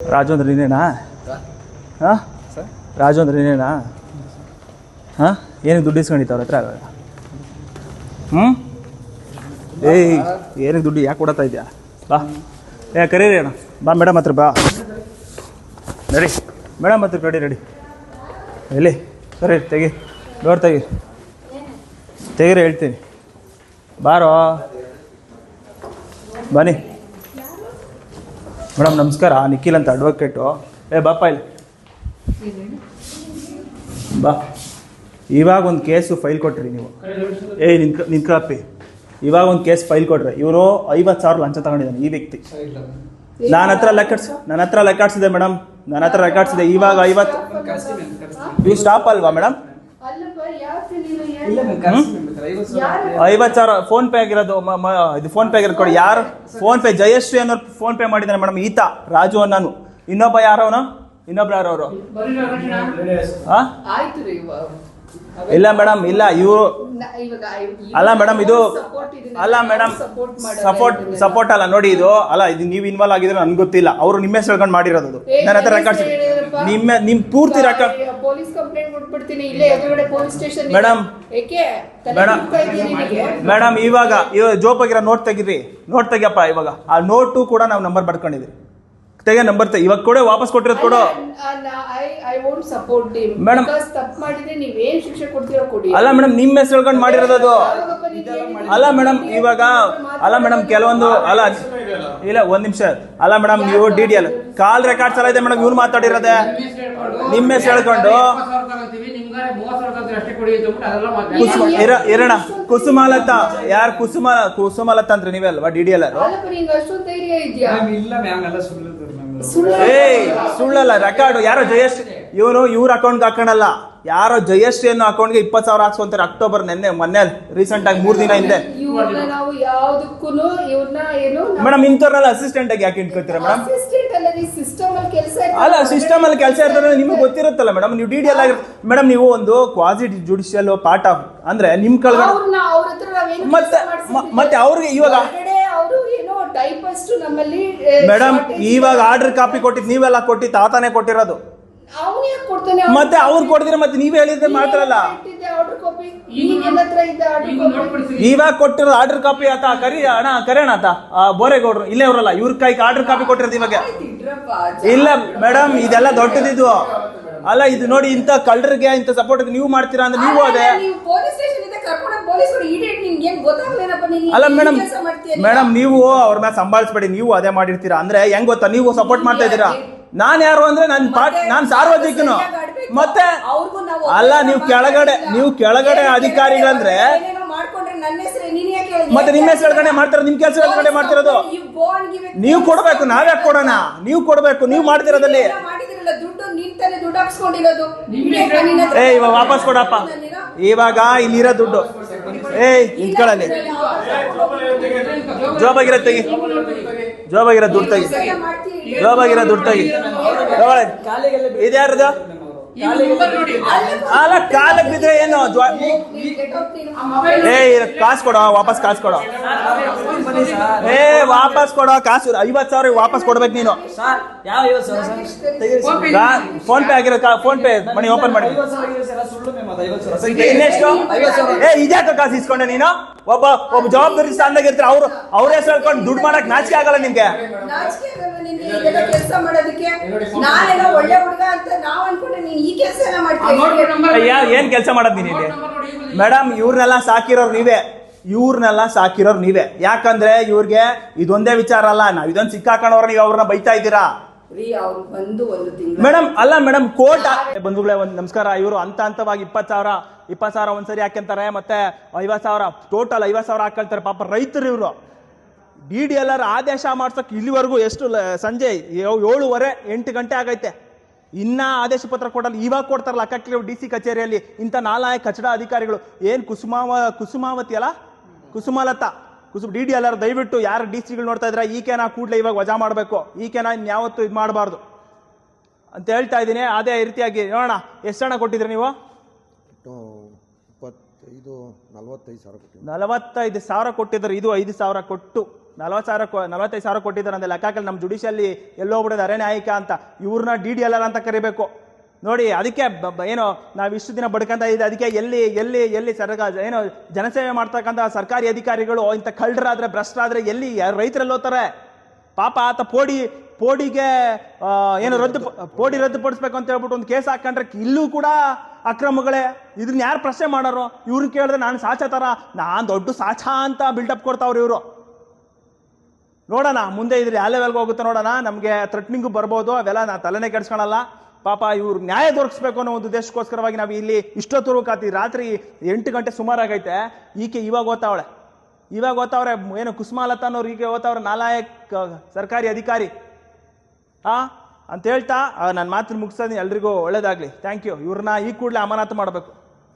ರಾಜು ಅಂದ್ರೆ ನೀನೇನಾ? ಹಾಂ? ರಾಜೇಂದ್ರ ಅಂದ್ರೆ ನೀನೇನಾ? ಹಾಂ? ಏನಕ್ಕೆ ದುಡ್ಡು ಇಸ್ಕೊಂಡಿತ್ತು ಅವ್ರ ಹತ್ರ? ಹ್ಞೂ ಏಯ್ ಏನಕ್ಕೆ ದುಡ್ಡು ಯಾಕೆ ಕೊಡತ್ತಾ ಇದೆಯಾ? ಬಾ. ಏ, ಕರೀರಿ ಅಣ್ಣ. ಬಾ, ಮೇಡಮ್ ಹತ್ರ ಬಾ. ನಡಿ. ಮೇಡಮ್ ಹತ್ರ ರೆಡಿ ರೆಡಿ ಎಲ್ಲಿ? ಸರಿ, ತೆಗಿ. ಡೋರ್ ತೆಗಿ. ತೆಗೀರಿ, ಹೇಳ್ತೀನಿ. ಬಾರೋ. ಬನ್ನಿ. ಮೇಡಮ್ ನಮಸ್ಕಾರ. ನಿಖಿಲ್ ಅಂತ ಅಡ್ವೊಕೇಟು ಏ ಬಾಪ ಇಲ್ಲಿ. ಬಾ. ಇವಾಗ ಒಂದು ಕೇಸು ಫೈಲ್ ಕೊಟ್ರಿ ನೀವು. ಏಯ್ ನಿನ್ ನಿನ್ಕಪ್ಪಿ ಇವಾಗ ಒಂದು ಕೇಸ್ ಫೈಲ್ ಕೊಟ್ರಿ. ಇವರು ಐವತ್ತು ಸಾವಿರ ಲಂಚ ತಗೊಂಡಿದ್ದಾನೆ ಈ ವ್ಯಕ್ತಿ. ನಾನು ಹತ್ರ ಲೆಕ್ಕಾಡ್ಸ್ ನನ್ನ ಹತ್ರ ಲೆಕ್ಕಾಡ್ಸಿದೆ ಮೇಡಮ್. ನನ್ನ ಹತ್ರ ಲೆಕ್ಕಾಡ್ಸಿದೆ ಇವಾಗ ಐವತ್ತು ಇವು ಸ್ಟಾಪ್ ಅಲ್ವಾ ಮೇಡಮ್? ಐವತ್ತು ಸಾವಿರ ಫೋನ್ ಪೇ ಆಗಿರೋದು ಇದು ಫೋನ್ ಪೇ ಆಗಿರೋದು ಕೊಡಿ. ಯಾರು? ಫೋನ್ ಪೇ ಜಯಶ್ರೀ ಅನ್ನೋರು ಫೋನ್ ಪೇ ಮಾಡಿದ್ದಾನೆ ಮೇಡಮ್ ಈತ ರಾಜು ಅನ್ನೋನು. ಇನ್ನೊಬ್ಬ ಯಾರವನು ಇನ್ನೊಬ್ರು ಯಾರವರು ಹಾ ಆಯ್ತು ರೀ ಇಲ್ಲ ಮೇಡಮ್ ಇಲ್ಲ ಇವರು ಅಲ್ಲ ಮೇಡಮ್ ಇದು ಅಲ್ಲ ಮೇಡಮ್ ಸಪೋರ್ಟ್ ಸಪೋರ್ಟ್ ಅಲ್ಲ ನೋಡಿ ಇದು ಅಲ್ಲ ಇದು ನೀವು ಇನ್ವಾಲ್ವ್ ಆಗಿದ್ರೆ ನನ್ಗೆ ಗೊತ್ತಿಲ್ಲ. ಅವರು ನಿಮ್ಮ ಹೆಸರು ಹೇಳ್ಕೊಂಡು ಮಾಡಿರೋದು ನನ್ನ ಹತ್ರ ರೆಕಾರ್ಡ್ಸ್ ನಿಮ್ಮ ನಿಮ್ಮ ನಿಮ್ ಪೂರ್ತಿ ರೆಕಾರ್ಡ್ ಪೊಲೀಸ್ ಕಂಪ್ಲೇಂಟ್ ಕೊಟ್ಬಿಡ್ತೀನಿ ಇಲ್ಲೇ ಎದುರುಗಡೆ ಪೊಲೀಸ್ ಸ್ಟೇಷನ್ ಮೇಡಮ್. ಏಕೆ? ಮೇಡಮ್. ಮೇಡಮ್ ಇವಾಗ ಇವಾಗ ಜೋಪಾಗಿರೋ ನೋಟ್ ತೆಗಿರಿ ನೋಟ್ ತೆಗಿಯಪ್ಪ ಇವಾಗ. ಆ ನೋಟು ಕೂಡ ನಾವು ನಂಬರ್ ಬರ್ಕೊಂಡಿದ್ವಿ ತೆಗೆ ನಂಬರ್ ತೆಗೆ ಇವಾಗ ಕೂಡ ವಾಪಸ್ ಕೊಟ್ಟಿರೋದು ಕೊಡು. ಮೇಡಮ್. ತಪ್ಪು ಮಾಡಿದ್ರೆ ನೀವೇನ್ ಶಿಕ್ಷೆ ಕೊಡ್ತೀರೋ ಕೊಡಿ. ಅಲ್ಲ ಮೇಡಮ್ ನಿಮ್ಮ ಹೆಸರು ಹೇಳ್ಕೊಂಡು ಮಾಡಿರೋದು? ಅಲ್ಲ ಮೇಡಮ್ ಇವಾಗ ಅಲ್ಲ ಮೇಡಮ್ ಕೆಲವೊಂದು ಅಲ್ಲ ಇಲ್ಲ ಒಂದ್ ನಿಮಿಷ. ಅಲ್ಲ ಮೇಡಮ್ ನೀವು D D L call records ಎಲ್ಲ ಇದೆ ಮೇಡಮ್ ಇವ್ರು ಮಾತಾಡಿರೋದೆ. ನಿಮ್ಮ ಹೆಸರು ಹೇಳ್ಕೊಂಡು. ಇರೋಣ ಕುಸುಮಾಲತ ಯಾರು ಕುಸುಮ ಕುಸುಮಾಲತ ಅಂದ್ರೆ ನೀವೇ ಅಲ್ವಾ ಡಿ ಡಿ ಎಲ್ ಸುಳ್ಳಲ್ಲ. ರೆಕಾರ್ಡ್ ಯಾರೋ ಜಯಶ್ರೀ ಇವನು ಇವ್ರ ಅಕೌಂಟ್ಗೆ ಹಾಕೋಣಲ್ಲ. ಯಾರೋ ಜಯಶ್ರೀ ಅನ್ನೋ ಅಕೌಂಟ್ಗೆ ಇಪ್ಪತ್ತು ಸಾವಿರ ಹಾಕ್ಸ್ಕೊಂತಾರೆ ಅಕ್ಟೋಬರ್ ನೆನ್ನೆ ಮೊನ್ನೆ ರೀಸೆಂಟ್ ಆಗಿ ಮೂರು ದಿನ ಹಿಂದೆ. ಇವ್ರನ್ನ ನಾವು ಯಾವ್ದಕ್ಕೂ ಇವ್ರನ್ನ ಏನು ಮೇಡಮ್ ಇಂಥವ್ರನ್ನೆಲ್ಲ ಅಸಿಸ್ಟೆಂಟ್ ಆಗಿ ಯಾಕೆ ಇಟ್ಕೋತೀರಾ ಮೇಡಮ್ ಅಸಿಸ್ಟೆಂಟ್ ಅಲ್ಲ ಸಿಸ್ಟಮ್ ಅಲ್ಲಿ ಕೆಲಸ ಅಲ್ಲ ಸಿಸ್ಟಮ್ ಅಲ್ಲಿ ಕೆಲಸ ಇರ್ತದೆ ನಿಮಗೆ ಗೊತ್ತಿರುತ್ತಲ್ಲ ಮೇಡಮ್ ನೀವು ಡಿ ಡಿ ಎಲ್ ಆಗಿರ್ ಮೇಡಮ್ ನೀವು ಒಂದು ಕ್ವಾಸಿ ಜುಡಿಷಿಯಲ್ ಪಾರ್ಟ್ ಆಫ್ ಅಂದ್ರೆ ನಿಮ್ ಕಳ್ಗಡೆ ಅವ್ರನ್ನ ಅವ್ರ ಹತ್ರ ನಾವೇನು ಮತ್ತೆ ಮತ್ತೆ ಅವ್ರಿಗೆ ಇವಾಗ ಅವರು ಏನೋ ಟೈಪಸ್ಟ್ ನಮ್ಮಲ್ಲಿ ಮೇಡಮ್ ಇವಾಗ ಆರ್ಡರ್ ಕಾಪಿ ಕೊಟ್ಟಿದ್ದು ನೀವೆಲ್ಲ ಕೊಟ್ಟಿದ್ದು ತಾತಾನೇ ಕೊಟ್ಟಿರೋದು. ಮತ್ತೆ ಅವ್ರು ಕೊಡ್ತೀರಾ ಮತ್ತೆ ನೀವೇ ಹೇಳಿದ್ರೆ ಮಾತ್ರಲ್ಲ ಇವಾಗ ಕೊಟ್ಟಿರೋ ಆರ್ಡರ್ ಕಾಪಿ ಆತ ಕರಿ ಅಣ್ಣ ಕರೆಯೋಣ ಆತ? ಬೋರೆ ಗೌಡ್ರು ಇಲ್ಲೇ ಅವರಲ್ಲ ಇವ್ರ ಕೈಗೆ ಆರ್ಡರ್ ಕಾಪಿ ಕೊಟ್ಟಿರೋದು ಇವಾಗ. ಇಲ್ಲ ಮೇಡಮ್ ಇದೆಲ್ಲ ದೊಡ್ಡದಿದ್ವು ಅಲ್ಲ ಇದು ನೋಡಿ ಇಂಥ ಕಳ್ಳರಿಗೆ ಇಂಥ ಸಪೋರ್ಟ್ ನೀವು ಮಾಡ್ತೀರಾ ಅಂದ್ರೆ ನೀವು ಅದೇ. ನೀವು ಪೊಲೀಸ್ ಸ್ಟೇಷನ್ ಇಂದ ಕರ್ಕೊಂಡು ಪೊಲೀಸರು ಇಡಿಯಟ್ ನಿನ್ಗೆ ಏನ್ ಗೊತ್ತಾಗ್ಲೇನಪ್ಪ ನೀನು ಅಲ್ಲ ಮೇಡಮ್ ಮೇಡಮ್ ನೀವು ಅವ್ರ ಮೇಲೆ ಸಂಭಾಳಿಸ್ಬೇಡಿ ನೀವು ಅದೇ ಮಾಡಿರ್ತೀರಾ? ಅಂದ್ರೆ ಹೆಂಗ್ ಗೊತ್ತಾ? ನೀವು ಸಪೋರ್ಟ್ ಮಾಡ್ತಾ ಇದ್ದೀರಾ? ನಾನ್ ಯಾರು ಅಂದ್ರೆ ನನ್ ಪಾಠ ನಾನ್ ಸಾರ್ವಜನಿಕನು. ಮತ್ತೆ ಅವ್ರಿಗೂ ನಾವು ಅಲ್ಲ ನೀವು ಕೆಳಗಡೆ ನೀವು ಕೆಳಗಡೆ ಅಧಿಕಾರಿಗಳಂದ್ರೆ ಏನೇನೋ ಮಾಡ್ಕೊಂಡ್ರೆ ನನ್ನ ಹೆಸರು ನೀನ್ ಯಾಕೆ ಮತ್ತೆ ನಿಮ್ಮ ಹೆಸರು ಕಡೆ ಮಾಡ್ತಾರೆ ನಿಮ್ ಕೆಲಸ ಕಡೆ ಮಾಡ್ತಿರೋದು. ನೀವು ಕೊಡ್ಬೇಕು ನಾವ್ಯಾಕೆ ಕೊಡೋಣ? ನೀವು ಕೊಡ್ಬೇಕು ನೀವು ಮಾಡ್ತಿರೋದಲ್ಲಿ. ಏ ಇವಾಗ ವಾಪಸ್ ಕೊಡಪ್ಪ. ಇವಾಗ ಇಲ್ಲಿರೋ ದುಡ್ಡು. ಏಯ್ ನಿಂತ್ಕೊಳ್ಳಲ್ಲಿ. ಜೋಬಾಗಿರೋ ತೆಗಿ. ಜೋಬಾಗಿರೋ ದುಡ್ಡು ತೆಗಿ. ಎಲ್ಲ ದುಡ್ಡಾಗಿ ಇದ್ಯಾರದು ದುಡ್ಡು ತೆಗಿ ತಗೊಳ್ಳಿ. ಇದ್ಯಾರ್ದು ಅಲ್ಲ ಕಾಲಕ್ಕೆ ಬಿದ್ರೆ ಏನು. ಏ ಕಾಸು ಕೊಡೋ ವಾಪಸ್ ಕಾಸು ಕೊಡೋ. ಏ ವಾಪಸ್ ಕೊಡೋ ಕಾಸು. ಐವತ್ ಸಾವಿರ ವಾಪಸ್ ಕೊಡ್ಬೇಕು ನೀನು. ಐವತ್ತು ಫೋನ್ ಪೇ ಆಗಿರೋ ಫೋನ್ ಪೇ ಮನಿ ಓಪನ್ ಮಾಡಿ. ಐವತ್ತು ಐವತ್ತು ಇನ್ನೆಷ್ಟು? ಏ ಇದ್ಯಾಕ ಕಾಸು ಇಸ್ಕೊಂಡೆ ನೀನು? ಒಬ್ಬ ಒಬ್ಬ ಜವಾಬ್ದಾರಿ ಸ್ಥಾನದಾಗ ಇರ್ತಾರೆ ಅವ್ರು ಅವ್ರ ಹೆಸರು ಹೇಳ್ಕೊಂಡು ದುಡ್ಡು ಮಾಡಕ್ ನಾಚಿಕೆ ಆಗಲ್ಲ ನಿಮ್ಗೆ. ನಾಚಿಕೆ ಆಗಲ್ವಾ ನಿನ್ಗೆ ಇದೆಲ್ಲ ಕೆಲಸ ಮಾಡೋದಕ್ಕೆ. ನಾನೇನೋ ಒಳ್ಳೆ ಹುಡುಗ ಅಂತ ನಾವ್ ಅನ್ಕೊಂಡೆ ನೀನ್ ಈ ಕೆಲಸ ಎಲ್ಲ ಮಾಡ್ತೀಯ ಅಯ್ಯ ಏನ್ ಕೆಲಸ ಮಾಡೋದ್ ನೀನ್ ಮೇಡಮ್ ಇವ್ರನ್ನೆಲ್ಲ ಸಾಕಿರೋರು ನೀವೇ. ಇವ್ರನ್ನೆಲ್ಲ ಸಾಕಿರೋರು ನೀವೇ. ಯಾಕಂದ್ರೆ ಇವ್ರಿಗೆ ಇದೊಂದೇ ವಿಚಾರ ಅಲ್ಲ ನಾವ್ ಇದೊಂದು ಸಿಕ್ಕಾಕೊಂಡವ್ರ ನೀವು ಅವ್ರನ್ನ ಬೈತಾ ಇದ್ದೀರಾ? ರೀ ಅವ್ರು ಬಂದು ಒಂದು ತಿಂಗಳು ಮೇಡಮ್ ಅಲ್ಲ ಮೇಡಮ್ ಕೋರ್ಟ್ ಬಂಧುಗಳೇ ಒಂದು ನಮಸ್ಕಾರ ಇವರು ಹಂತ ಹಂತವಾಗಿ ಇಪ್ಪತ್ತು ಸಾವಿರ ಇಪ್ಪತ್ತು ಸಾವಿರ ಒಂದ್ಸರಿ ಹಾಕ್ಯಂತಾರೆ, ಮತ್ತೆ ಐವತ್ತು ಸಾವಿರ ಟೋಟಲ್ ಐವತ್ತು ಸಾವಿರ ಹಾಕೊಳ್ತಾರೆ ಪಾಪ ರೈತರು ಇವರು. ಡಿ ಡಿ ಎಲ್ ಆರ್ ಆದೇಶ ಮಾಡ್ಸೋಕೆ ಇಲ್ಲಿವರೆಗೂ ಎಷ್ಟು ಸಂಜೆ ಏಳು- ಏಳುವರೆ ಎಂಟು ಗಂಟೆ ಆಗೈತೆ. ಇನ್ನ ಆದೇಶ ಪತ್ರ ಕೊಡಲ್ಲ, ಇವಾಗ ಕೊಡ್ತಾರಲ್ಲ ಅಕ್ಕಕ್ಕೆ ಡಿ ಸಿ ಕಚೇರಿಯಲ್ಲಿ ಇಂಥ ನಾಲಾಯ ಕಚಡ ಅಧಿಕಾರಿಗಳು. ಏನು ಕುಸುಮಾವ, ಕುಸುಮಾವತಿ ಅಲ್ಲ? ಕುಸುಮಲತಾ. ಕುಸು, ಡಿ ಡಿ ಎಲ್ ಆರ್ ದಯವಿಟ್ಟು ಯಾರು ಡಿ ಸಿಗಳು ನೋಡ್ತಾ ಇದ್ರೆ ಈಕೆನ ಕೂಡಲೇ ಇವಾಗ ವಜಾ ಮಾಡಬೇಕು. ಈಕೆನ ಇನ್ಯಾವತ್ತೂ ಇದು ಮಾಡಬಾರ್ದು. ಅಂತ ಹೇಳ್ತಾ ಇದ್ದೀನಿ. ಅದೇ ರೀತಿಯಾಗಿ ನೋಡೋಣ, ಎಷ್ಟು ಹಣ ಕೊಟ್ಟಿದ್ರಿ ನೀವು? ಇಪ್ಪತ್ತೈದು ನಲವತ್ತೈದು ಸಾವಿರ ನಲವತ್ತೈದು ಸಾವಿರ ಕೊಟ್ಟಿದ್ರು ಇದು ಐದು ಸಾವಿರ ಕೊಟ್ಟು. ನಲವತ್ತು ಸಾವಿರ ನಲವತ್ತೈದು ಸಾವಿರ ಕೊಟ್ಟಿದ್ದಾರೆ ಅಂದ್ರೆ ಲೆಕ್ಕಾಕಲ್ಲಿ ನಮ್ಮ ಜುಡಿಷಿಯಲ್ಲಿ ಎಲ್ಲೋಗ್ಬಿಟ್ಟಿದ್ದಾರೆ ನ್ಯಾಯಿಕ ಅಂತ. ಇವ್ರನ್ನ ಡಿ ಡಿ ಎಲ್ ಆರ್ ಅಂತ ಕರಿಬೇಕು. ನೋಡಿ ಅದಕ್ಕೆ ಏನು ನಾವು ಇಷ್ಟು ದಿನ ಬಡ್ಕಂತ ಇದೆ ಅದಕ್ಕೆ ಎಲ್ಲಿ ಎಲ್ಲಿ ಎಲ್ಲಿ ಸರ್ಕಾರ ಏನು ಜನಸೇವೆ ಮಾಡ್ತಕ್ಕಂಥ ಸರ್ಕಾರಿ ಅಧಿಕಾರಿಗಳು ಇಂಥ ಕಳ್ಳರಾದ್ರೆ ಭ್ರಷ್ಟರಾದ್ರೆ ಎಲ್ಲಿ ಯಾರು ರೈತರಲ್ಲಿ ಹೋಗ್ತಾರೆ? ಪಾಪ ಆತ ಪೋಡಿ ಪೋಡಿಗೆ ಏನು ರದ್ದು ಪೋಡಿ. ರದ್ದುಪಡಿಸ್ಬೇಕು ಅಂತ ಹೇಳ್ಬಿಟ್ಟು ಒಂದು ಕೇಸ್ ಹಾಕೊಂಡ್ರೆ ಇಲ್ಲೂ ಕೂಡ ಅಕ್ರಮಗಳೇ ಇದನ್ನ ಯಾರು ಪ್ರಶ್ನೆ ಮಾಡೋರು? ಇವ್ರನ್ನ ಕೇಳಿದ್ರೆ ನಾನು ಸಾಚ ಥರ ನಾನು ದೊಡ್ಡ ಸಾಚ ಅಂತ ಬಿಲ್ಡಪ್ ಕೊಡ್ತಾವ್ರಿ ಇವರು. ನೋಡೋಣ, ಮುಂದೆ ಇದ್ರ ಯಾವ ಲೆವೆಲ್ಗೆ ಹೋಗುತ್ತೆ ನೋಡೋಣ. ನಮಗೆ ಥ್ರೆಟ್ನಿಂಗು ಬರ್ಬೋದು, ಅವೆಲ್ಲ ನಾನು ತಲೆನೇ ಕೆಡ್ಸ್ಕೊಳಲ್ಲ. ಪಾಪ ಇವ್ರು ನ್ಯಾಯ ದೊರಕಿಸ್ಬೇಕು ಅನ್ನೋ ಒಂದು ದೇಶಕ್ಕೋಸ್ಕರವಾಗಿ ನಾವು ಇಲ್ಲಿ ಇಷ್ಟೊತ್ತು ಕಾತಿ ರಾತ್ರಿ ಎಂಟು ಗಂಟೆ ಸುಮಾರಾಗೈತೆ. ಈಕೆ ಇವಾಗ ಓದ್ತಾವಳೆ. ಇವಾಗ ಓದ್ತಾವ್ರೆ, ಏನು ಕುಸುಮಾಲತಾ ಅನ್ನೋರು ಈಗ ಓದ್ತಾವ್ರೆ. ನಾಲಾಯಕ್, ಸರ್ಕಾರಿ ಅಧಿಕಾರಿ. ಆ? ಅಂತ ಹೇಳ್ತಾ ನನ್ನ ಮಾತನ್ನು ಮುಗಿಸೋದು ಎಲ್ರಿಗೂ ಒಳ್ಳೇದಾಗಲಿ. ಥ್ಯಾಂಕ್ ಯು ಇವ್ರನ್ನ ಈ ಕೂಡಲೇ ಅಮಾನತು ಮಾಡಬೇಕು.